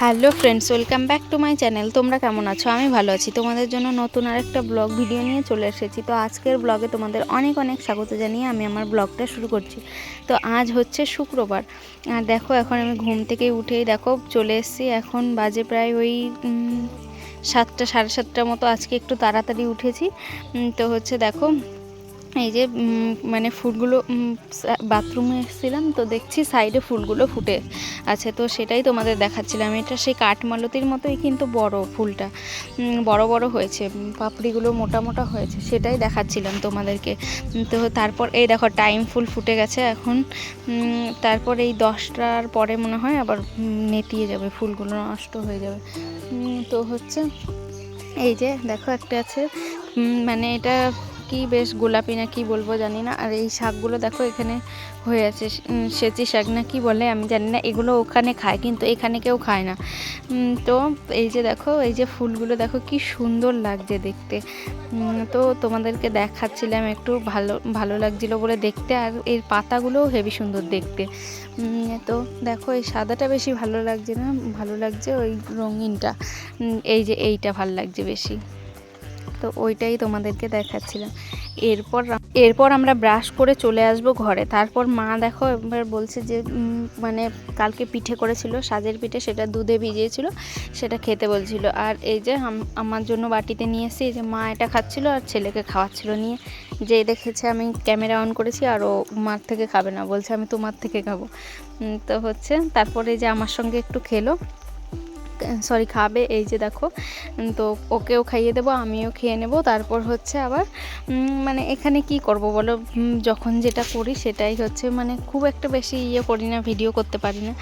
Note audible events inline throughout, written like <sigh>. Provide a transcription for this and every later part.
Hello friends, welcome back to my channel. তোমরা কেমন আছো? আমি ভালো আছি। তোমাদের জন্য নতুন আরেকটা ব্লগ ভিডিও নিয়ে চলে এসেছি। তো আজকের ব্লগে তোমাদের অনেক অনেক স্বাগত জানিয়ে আমি আমার ব্লগটা শুরু করছি। তো আজ হচ্ছে শুক্রবার। আর দেখো, এখন আমি ঘুম থেকে উঠেই দেখো চলে এসেছি। এখন বাজে প্রায় ওই সাতটা, সাড়ে সাতটার মতো আজকে একটু তাড়াতাড়ি উঠেছি। তো হচ্ছে দেখো, এই যে মানে ফুলগুলো বাথরুমে এসেছিলাম। তো দেখছি সাইডে ফুলগুলো ফুটে আছে তো সেটাই তোমাদের দেখাচ্ছিলাম। এটা সেই কাঠমালতির মতোই কিন্তু বড় ফুলটা। বড় বড় হয়েছে পাপড়িগুলো মোটা মোটা হয়েছে, সেটাই দেখাচ্ছিলাম তোমাদেরকে। তো তারপর, এই দেখো, টাইম ফুল ফুটে গেছে এখন। তারপর এই দশটার পরে মনে হয় আবার নেতিয়ে যাবে, ফুলগুলো নষ্ট হয়ে যাবে। তো হচ্ছে, এই যে দেখো একটা আছে। মানে এটা কি বেশ গোলাপি না কি বলব জানি না। আর এই শাকগুলো দেখো এখানে হয়ে আছে সেচি শাক না কি বলে আমি জানি না, এগুলো ওখানে খায় কিন্তু এখানে কেউ খায় না। তো এই যে দেখো, এই যে ফুলগুলো দেখো কি সুন্দর লাগছে দেখতে। তো তোমাদেরকে দেখাচ্ছিলাম একটু ভালো ভালো লাগছিল বলে দেখতে আর এর পাতাগুলোও হেভি সুন্দর দেখতে। তো দেখো এই সাদাটা বেশি ভালো লাগছে না, ভালো লাগছে ওই রঙিনটা। এই যে এইটা ভালো লাগছে বেশি। তো ওইটাই তোমাদেরকে দেখাচ্ছিলাম। এরপর এরপর আমরা ব্রাশ করে চলে আসব ঘরে। তারপর মা দেখো এবার বলছে যে মানে কালকে পিঠে করেছিল, সাজের পিঠে সেটা দুধে ভিজিয়েছিল, সেটা খেতে বলছিল। আর এই যে আমার জন্য বাটিতে নিয়ে এসে যে মা এটা খাচ্ছিল আর ছেলেকে খাওয়াচ্ছিল নিয়ে। যে দেখেছে আমি ক্যামেরা অন করেছি, আর ও মার থেকে খাবে না, বলছে আমি তোমার থেকে খাব। তো হচ্ছে, তারপরে যে আমার সঙ্গে একটু খেলো। সরি, খাবে। এই যে দেখো তো ওকেও খাইয়ে দেবো, আমিও খেয়ে নেব। তারপর হচ্ছে আবার মানে এখানে কি করব বলো? যখন যেটা করি সেটাই হচ্ছে মানে খুব একটা বেশি ইয়ে করি না, ভিডিও করতে পারি না।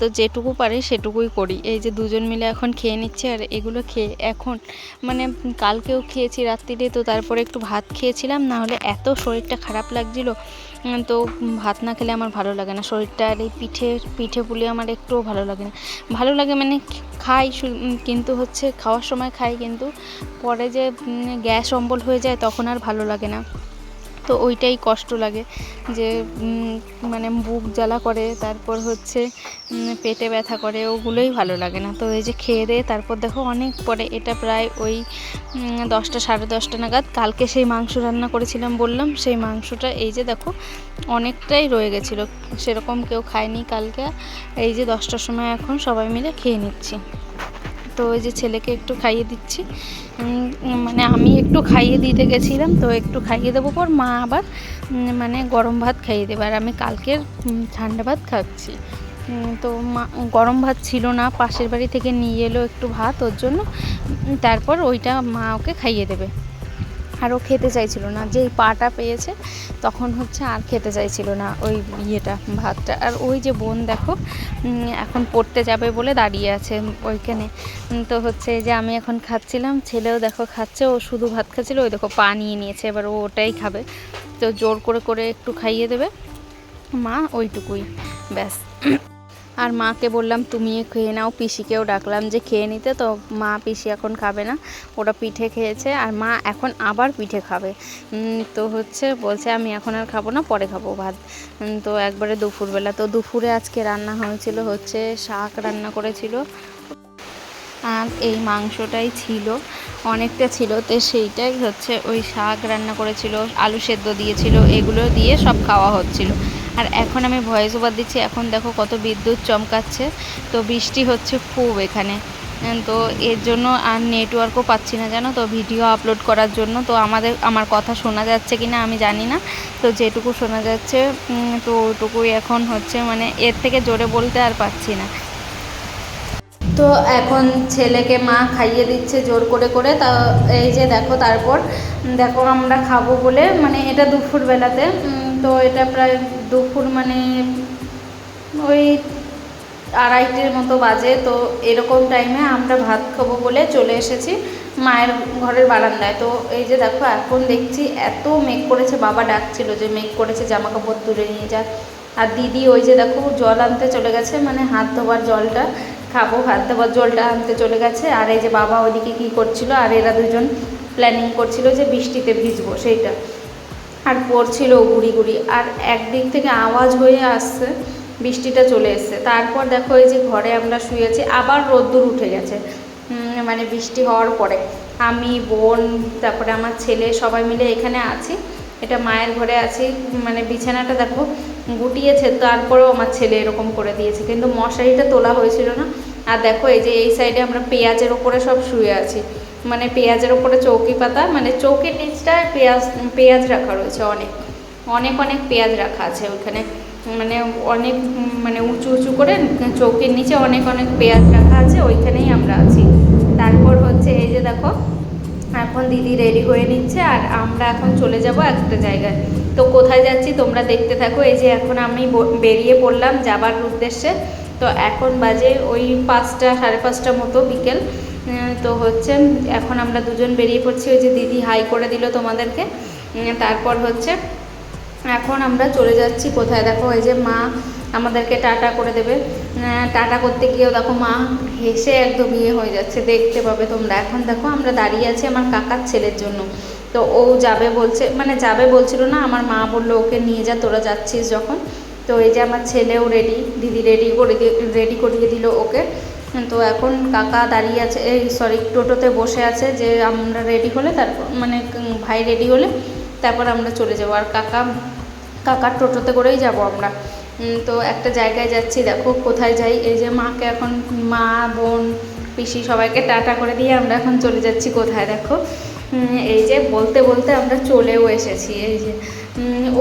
তো যেটুকু পারি সেটুকুই করি। এই যে দুজন মিলে এখন খেয়ে নিচ্ছে, আর এগুলো খেয়ে এখন মানে কালকেও খেয়েছি রাত্রিরে, তো তারপরে একটু ভাত খেয়েছিলাম না হলে এত শরীরটা খারাপ লাগছিল। তো ভাত না খেলে আমার ভালো লাগে না। শরীরটা আর এই পিঠে পিঠে পুলি আমার একটুও ভালো লাগে না। ভালো লাগে মানে খাই কিন্তু হচ্ছে খাওয়ার সময় খাই কিন্তু পরে যে গ্যাস অম্বল হয়ে যায় তখন আর ভালো লাগে না। তো ওইটাই কষ্ট লাগে যে মানে বুক জ্বালা করে, তারপর হচ্ছে পেটে ব্যথা করে, ওগুলোই ভালো লাগে না। তো এই যে খেয়ে দিয়ে তারপর দেখো অনেক পরে, এটা প্রায় ওই দশটা সাড়ে দশটা নাগাদ, কালকে সেই মাংস রান্না করেছিলাম বললাম, সেই মাংসটা এই যে দেখো অনেকটাই রয়ে গেছিল। সেরকম কেউ খায়নি কালকে, এই যে দশটার সময় এখন সবাই মিলে খেয়ে নিচ্ছি। তো ওই যে ছেলেকে একটু খাইয়ে দিচ্ছি। মানে আমি একটু খাইয়ে দিতে গেছিলাম, তো একটু খাইয়ে দেবো পর মা আবার মানে গরম ভাত খাইয়ে দেবে। আর আমি কালকের ঠান্ডা ভাত খাচ্ছি। তো মা, গরম ভাত ছিল না, পাশের বাড়ি থেকে নিয়ে এলো একটু ভাত ওর জন্য। তারপর ওইটা মা ওকে খাইয়ে দেবে। আর ও খেতে চাইছিল না। যেই পাটা পেয়েছে, তখন হচ্ছে আর খেতে চাইছিল না ওই ইয়েটা, ভাতটা। আর ওই যে বোন দেখো এখন পড়তে যাবে বলে দাঁড়িয়ে আছে ওইখানে। তো হচ্ছে যে আমি এখন খাচ্ছিলাম, ছেলেও দেখো খাচ্ছে, ও শুধু ভাত খাচ্ছিল, ওই দেখো পা নিয়ে নিয়েছে, এবার ও ওটাই খাবে। তো জোর করে করে একটু খাইয়ে দেবে। মা, ওইটুকুই, ব্যাস। আর মাকে বললাম তুমিও খেয়ে নাও। পিসিকেও ডাকলাম যে, খেয়ে নিতে। তো মা, পিসি এখন খাবে না। ওরা পিঠে খেয়েছে আর মা এখন আবার পিঠে খাবে। তো হচ্ছে বলছে, আমি এখন আর খাব না, পরে খাব ভাত। তো একবারে দুপুরবেলা, তো দুপুরে আজকে রান্না হয়েছিল হচ্ছে শাক রান্না করেছিল। আর এই মাংসটাই ছিল, অনেকটা ছিল। তো সেইটাই হচ্ছে ওই শাক রান্না করেছিল, আলু সেদ্ধ দিয়েছিল, এগুলো দিয়ে সব খাওয়া হচ্ছিল। আর এখন আমি ভয়েস ওভার দিচ্ছি। এখন দেখো কত বিদ্যুৎ চমকাচ্ছে। তো বৃষ্টি হচ্ছে খুব এখানে। তো এর জন্য আর নেটওয়ার্কও পাচ্ছি না জানো তো? ভিডিও আপলোড করার জন্য। তো আমাদের আমার কথা শোনা যাচ্ছে কি না আমি জানি না। তো যেটুকু শোনা যাচ্ছে তো ওটুকুই এখন হচ্ছে মানে এর থেকে জোরে বলতে আর পাচ্ছি না। তো এখন ছেলেকে মা খাইয়ে দিচ্ছে জোর করে করে। তা এই যে দেখো তারপর দেখো আমরা খাব বলে মানে এটা দুপুর বেলাতে উম, তো এটা প্রায় দুপুর মানে ওই আড়াইটের মতো বাজে। তো এরকম টাইমে আমরা ভাত খাব বলে চলে এসেছি মায়ের ঘরের বারান্দায়। তো এই যে দেখো, এখন দেখছি এত মেঘ করেছে, বাবা ডাকছিল যে মেঘ করেছে জামা কাপড় তুলে নিয়ে যা। আর দিদি ওই যে দেখো, জল আনতে চলে গেছে মানে হাত ধোবার জলটা, খাব, হাত ধোবার জলটা আনতে চলে গেছে। আর এই যে বাবা ওইদিকে কী করছিল, আর এরা দুজন প্ল্যানিং করছিল যে বৃষ্টিতে ভিজবো, সেইটা। আর পড়ছিল গুড়ি গুড়ি। আর একদিক থেকে আওয়াজ হয়ে আসছে, বৃষ্টিটা চলে এসছে। তারপর দেখো এই যে ঘরে আমরা শুয়েছি, আবার রোদ্দুর উঠে গেছে। মানে বৃষ্টি হওয়ার পরে। আমি, বোন, তারপরে আমার ছেলে সবাই মিলে এখানে আছি। এটা মায়ের ঘরে আছি। মানে বিছানাটা দেখো গুটিয়েছে, তারপরেও আমার ছেলে এরকম করে দিয়েছে। কিন্তু মশারিটা তোলা হয়েছিল না। আর দেখো এই যে এই সাইডে আমরা পেঁয়াজের ওপরে সব শুয়ে আছি। মানে পেঁয়াজের ওপরে চৌকি পাতা মানে চৌকির নিচটায় পেঁয়াজ পেঁয়াজ রাখা রয়েছে অনেক। অনেক অনেক পেঁয়াজ রাখা আছে ওইখানে। মানে অনেক মানে উঁচু উঁচু করে চৌকির নিচে অনেক অনেক পেঁয়াজ রাখা আছে, ওইখানেই আমরা আছি। তারপর হচ্ছে এই যে দেখো, এখন দিদি রেডি হয়ে নিচ্ছে আর আমরা এখন চলে যাব একটা জায়গায়। তো কোথায় যাচ্ছি তোমরা দেখতে থাকো। এই যে এখন আমি বেরিয়ে পড়লাম যাবার উদ্দেশ্যে। তো এখন বাজে ওই পাঁচটা, সাড়ে পাঁচটা মতো বিকেল। তো হচ্ছে, এখন আমরা দুজন বেরিয়ে পড়ছি, ওই যে দিদি হাই করে দিল তোমাদেরকে। তারপর হচ্ছে, এখন আমরা চলে যাচ্ছি কোথায়? দেখো, এই যে মা আমাদেরকে টাটা করে দেবে। টাটা করতে গিয়েও দেখো, মা হেসে একদম ইয়ে হয়ে যাচ্ছে, দেখতে পাবে তোমরা। এখন দেখো, আমরা দাঁড়িয়ে আছি আমার কাকার ছেলের জন্য। তো ও যাবে বলছে মানে যাবে বলছিল না, আমার মা বলল, ওকে নিয়ে যা, তোরা যাচ্ছিস যখন। তো এই যে আমার ছেলেও রেডি দিদি রেডি করে রেডি করিয়ে দিল ওকে। তো এখন কাকা দাঁড়িয়ে আছে। এই সরি টোটোতে বসে আছে যে আমরা রেডি হলে তারপর মানে ভাই রেডি হলে তারপর আমরা চলে যাব। আর কাকা, কাকার টোটোতে করেই যাব আমরা। তো একটা জায়গায় যাচ্ছি, দেখো কোথায় যাই। এই যে মাকে এখন, মা, বোন, পিসি সবাইকে টাটা করে দিয়ে আমরা এখন চলে যাচ্ছি কোথায়, দেখো। এই যে বলতে বলতে আমরা চলেও এসেছি। এই যে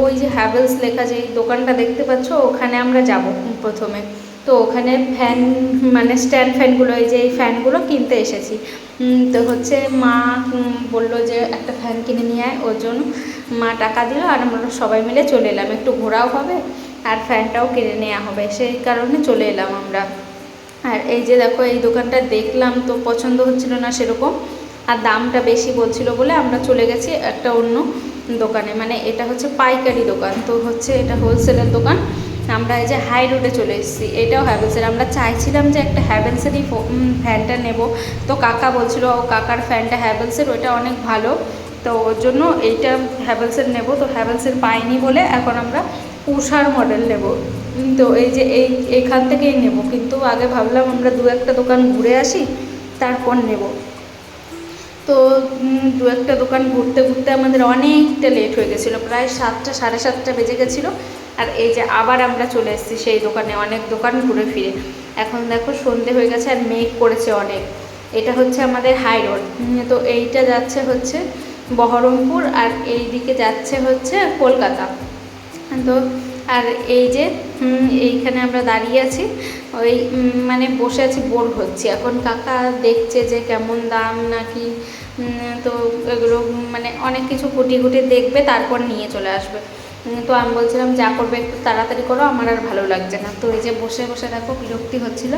ওই যে হ্যাভেলস লেখা যে দোকানটা দেখতে পাচ্ছ, ওখানে আমরা যাব প্রথমে। তো ওখানে ফ্যান মানে স্ট্যান্ড ফ্যানগুলো এই যে এই ফ্যানগুলো কিনতে এসেছি। তো হচ্ছে মা বলল যে একটা ফ্যান কিনে নিয়ে আয়, ওর জন্য মা টাকা দিল আর আমরা সবাই মিলে চলে এলাম। একটু ঘোরাও হবে আর ফ্যানটাও কিনে নেওয়া হবে, সেই কারণে চলে এলাম আমরা। আর এই যে দেখো, এই দোকানটা দেখলাম তো পছন্দ হচ্ছিল না সেরকম, আর দামটা বেশি বলছিল বলে আমরা চলে গেছি একটা অন্য দোকানে। মানে এটা হচ্ছে পাইকারি দোকান, তো হচ্ছে এটা হোলসেলের দোকান। আমরা এই যে হাই রোডে চলে এসেছি, এটাও হ্যাভেলসের আমরা চাইছিলাম যে একটা হ্যাভেলসেরই ফ্যানটা নেব। তো কাকা বলছিল, ও কাকার ফ্যানটা হ্যাভেলসের ওইটা অনেক ভালো। তো ওর জন্য এইটা হ্যাভেলসের নেব। তো হ্যাভেলসের পাইনি বলে এখন আমরা উষার মডেল নেব। তো এই যে এই, এখান থেকেই নেব। কিন্তু আগে ভাবলাম আমরা দু একটা দোকান ঘুরে আসি, তারপর নেব। তো দু একটা দোকান ঘুরতে ঘুরতে আমাদের অনেকটা লেট হয়ে গেছিল। প্রায় সাতটা, সাড়ে সাতটা বেজে গেছিল। আর এই যে আবার আমরা চলে এসেছি সেই দোকানে, অনেক দোকান ঘুরে ফিরে। এখন দেখো সন্ধে হয়ে গেছে আর মেঘ করেছে অনেক। এটা হচ্ছে আমাদের হাই রোড তো এইটা যাচ্ছে হচ্ছে বহরমপুর আর এই দিকে যাচ্ছে হচ্ছে কলকাতা। তো আর এই যে এইখানে আমরা দাঁড়িয়ে আছি। ওই মানে বসে আছি, বোর হচ্ছি। এখন কাকা দেখছে যে কেমন দাম নাকি তো এগুলো মানে অনেক কিছু কুটি কুটি দেখবে, তারপর নিয়ে চলে আসবে। তো আমি বলছিলাম, যা করবে একটু তাড়াতাড়ি করো, আমার আর ভালো লাগছে না। তো এই যে বসে বসে দেখো, বিরক্তি হচ্ছিল।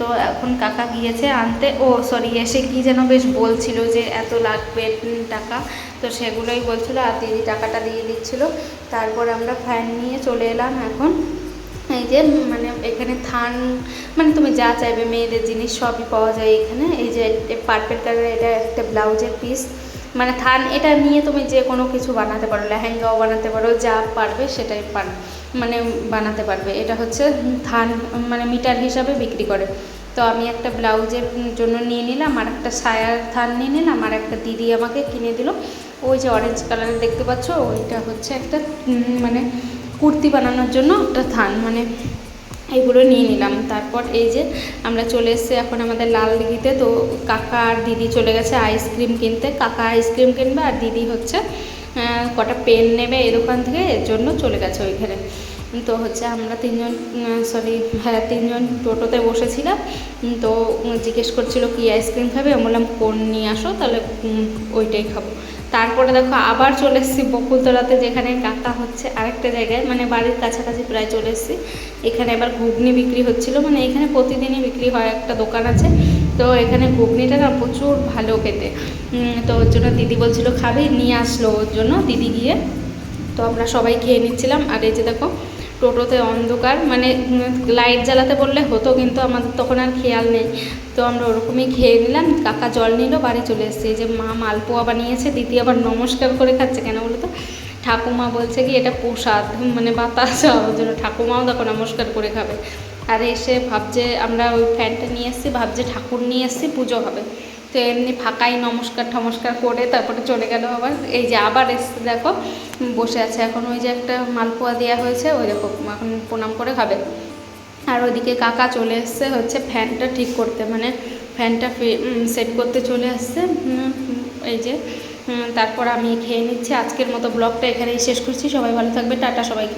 তো এখন কাকা গিয়েছে আনতে। ও সরি এসে কি যেন বেশ বলছিল যে, এত লাগবে টাকা। তো সেগুলোই বলছিল আর দিদি টাকাটা দিয়ে দিচ্ছিল। তারপর আমরা ফ্যান নিয়ে চলে এলাম এখন। এই যে মানে এখানে থান মানে তুমি যা চাইবে, মেয়েদের জিনিস সবই পাওয়া যায় এখানে। এই যে পার্পেল কালার এটা একটা ব্লাউজের পিস মানে থান, এটা নিয়ে তুমি যে কোনো কিছু বানাতে পারো, লেহেঙ্গাও বানাতে পারো, যা পারবে সেটাই পার মানে বানাতে পারবে। এটা হচ্ছে থান মানে মিটার হিসাবে বিক্রি করে। তো আমি একটা ব্লাউজের জন্য নিয়ে নিলাম, আর একটা সায়ার থান নিয়ে নিলাম, আর একটা দিদি আমাকে কিনে দিল। ওই যে অরেঞ্জ কালারের দেখতে পাচ্ছ, ওইটা হচ্ছে একটা মানে কুর্তি বানানোর জন্য একটা থান মানে এগুলো নিয়ে নিলাম। তারপর এই যে আমরা চলে এসেছি এখন আমাদের লাল দিঘিতে। তো কাকা আর দিদি চলে গেছে আইসক্রিম কিনতে। কাকা আইসক্রিম কিনবে আর দিদি হচ্ছে কটা পেন নেবে এই দোকান থেকে, এর জন্য চলে গেছে ওইখানে। তো হচ্ছে আমরা তিনজন সরি হ্যাঁ তিনজন টোটোতে বসেছিলাম। তো জিজ্ঞেস করছিল কি আইসক্রিম খাবে? আমি বললাম, কোন নিয়ে আসো? তাহলে ওইটাই খাব। তারপরে দেখো আবার চলে এসেছি বকুলতলাতে, যেখানে কাকা হচ্ছে আরেকটা জায়গায় মানে বাড়ির কাছাকাছি প্রায় চলে এসেছি। এখানে এবার ঘুগনি বিক্রি হচ্ছিল মানে এখানে প্রতিদিনই বিক্রি হয় একটা দোকান আছে। তো এখানে ঘুগনিটা না প্রচুর ভালো খেতে। তো ওর জন্য দিদি বলছিল, খাবে? নিয়ে আসলো ওর জন্য, দিদি গিয়ে। তো আমরা সবাই খেয়ে নিচ্ছিলাম। আর এই যে দেখো টোটোতে অন্ধকার মানে লাইট জ্বালাতে বললে হতো, কিন্তু আমাদের তখন আর খেয়াল নেই। তো আমরা ওরকমই খেয়ে নিলাম, কাকা জল নিল, বাড়ি চলে এসেছে। যে মা মালপোয়া বানিয়েছে, দিদি আবার নমস্কার করে খাচ্ছে কেন বলো তো? ঠাকুমা বলছে কি, এটা প্রসাদ মানে বাতাস <laughs> ওর জন্য ঠাকুমাও দেখো নমস্কার করে খাবে। আর এসে ভাবছে, আমরা ওই ফ্যানটা নিয়ে এসেছি, ভাবছে ঠাকুর নিয়ে এসেছি, পুজো হবে। তো এমনি ফাঁকাই নমস্কার টমস্কার করে তারপরে চলে গেল আবার। এই যে আবার এসছে, দেখো, বসে আছে। এখন ওই যে একটা মালপোয়া দেওয়া হয়েছে, ওই দেখো, এখন প্রণাম করে খাবে। আর ওইদিকে কাকা চলে এসছে, হচ্ছে ফ্যানটা ঠিক করতে মানে ফ্যানটা সেট করতে চলে আসছে। এই যে তারপর আমি খেয়ে নিচ্ছি। আজকের মতো ব্লগটা এখানেই শেষ করছি। সবাই ভালো থাকবে। টাটা সবাইকে।